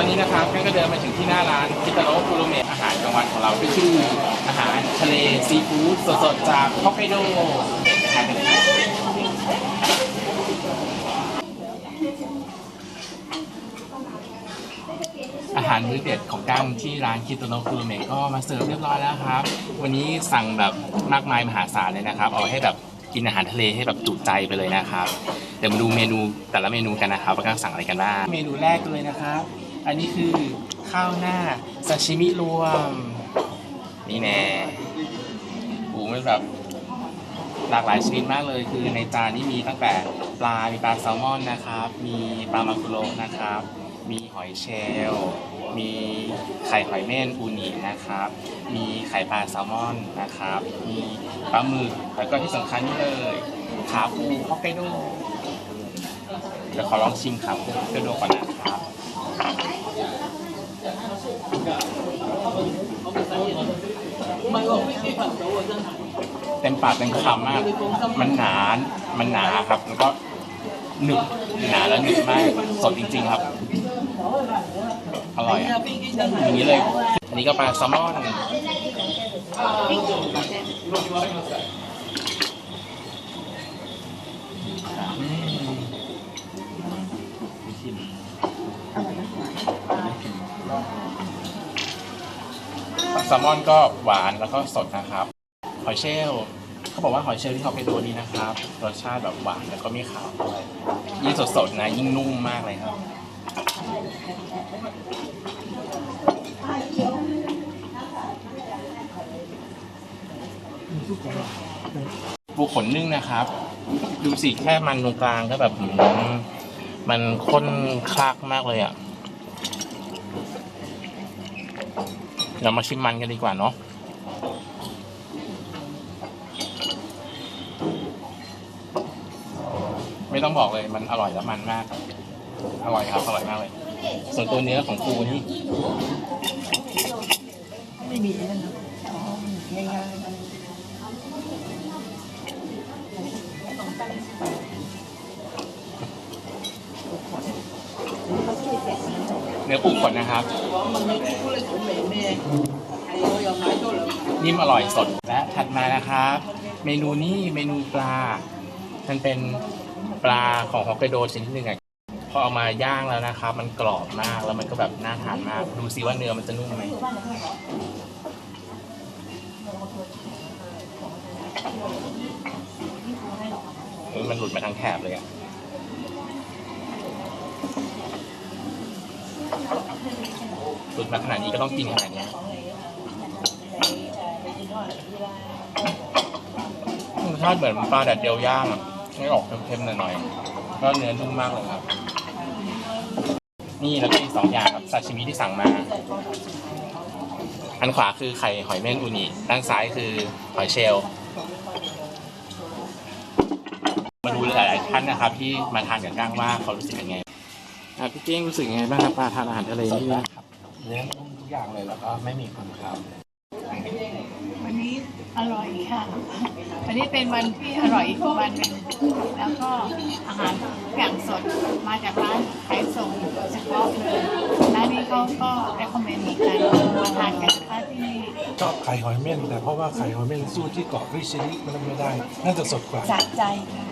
อนนี้นะครับแป้งก็เดินมาถึงที่หน้าร้านคิตาโนะคุโรเมะอาหารกลางวันของเราที่ชื่ออาหารทะเลซีฟู้ดสดๆจากฮอกไกโดทานกันเลยครับอาหารมื้อเด็ดของกั้งที่ร้านคิโตโนคุโรเมะก็มาเสิร์ฟเรียบร้อยแล้วครับ วันนี้สั่งแบบมากมายมหาศาลเลยนะครับ เอาให้แบบกินอาหารทะเลให้แบบจุใจไปเลยนะครับ เดี๋ยวมาดูเมนูแต่ละเมนูกันนะครับว่ากั้งสั่งอะไรกันบ้าง เมนูแรกเลยนะครับ อันนี้คือข้าวหน้าซาชิมิรวม นี่แน่โอ้มันแบบหลากหลายชนิดมากเลยคือในจานนี้มีตั้งแต่ปลา มีปลาแซลมอนนะครับ มีปลามากุโรนะครับ มีหอยเชลล์มีไข่หอยเม่นอูนินะครับ มีไข่ปลาแซลมอนนะครับ มีปลาหมึกแล้วก็ที่สำคัญนี่เลยขาปูฮอกไกโด ดี๋ยวขอลองชิมขาปูฮอกไกโดก่อนนะครับเต็มปากเต็มคำมาก มันหนา มันหนาครับ แล้วก็หนึบหนาแล้วหนึบมากสดจริง ๆ ครับ อร่อยอะอย่างนี้เลย อันนี้ก็ปลาแซลมอนอืม ซลมอนก็หวานแล้วก็สดนะครับ หอยเชลล์เขาบอกว่าหอยเชลล์ที่ฮอกไกโดนี้นะครับรสชาติแบบหวานแล้วก็ไม่ขาวด้วยยิ่งสดๆนะยิ่งนุ่มมากเลยครับปูขนนึ่งนะครับ ดูสิแค่มันตรงกลางก็แบบมมันข้นคลากมากเลยอะ เรามาชิมมันกันดีกว่าเนาะไม่ต้องบอกเลยมันอร่อยและมันมาก อร่อยครับอร่อยมากเลย ส่วนตัวเนื้อของปูนี่ไม่มีนั่นนะอ๋อง่ายๆนเนื้อปูขนนะครับ นิ่มอร่อยสดและถัดมานะครับ เมนูนี้เมนูปลา มันเป็นปลาของฮอกไกโดชนิดหนึ่งอะพอเอามาย่างแล้วนะครับ มันกรอบมากแล้วมันก็แบบน่าทานมาก ดูซิว่าเนื้อมันจะนุ่มไหมมันหลุดมาทั้งแถบเลยอะ หลุดมาขนาดนี้ก็ต้องกินขนาดนี้รสชาติเหมือนปลาแดดเดียวย่างอะไม่ออกเค็มๆหน่อยๆก็เนื้อนุ่มมากเลยครับ นี่แล้วก็อีกสองอย่างครับซาชิมิที่สั่งมา อันขวาคือไข่หอยเม่นอูนิด้านซ้ายคือหอยเชลล์มาดูหลายๆท่านนะครับ ที่มาทานกับก้างว่าเขารู้สึกยังไงพี่เก้งรู้สึกยังไงบ้างครับปลาทานอาหารทะเลที่นี่ เนื้อนุ่มทุกอย่างเลยแล้วก็ไม่มีความคาววันนี้อร่อยค่ะ วันนี้เป็นวันที่อร่อยอีกวันหนึ่งแล้วก็อาหารทุกอย่างสดมาจากร้านขายส่งเฉพาะเลยร้านนี้เขาก็ recommend มีกันมาทานกันนะคะที่นี่ชอบไข่หอยเม่นแต่เพราะว่าไข่หอยเม่นสู้ที่เกาะริชิริมันไม่ได้ น่าจะสดกว่า จากใจค่ะ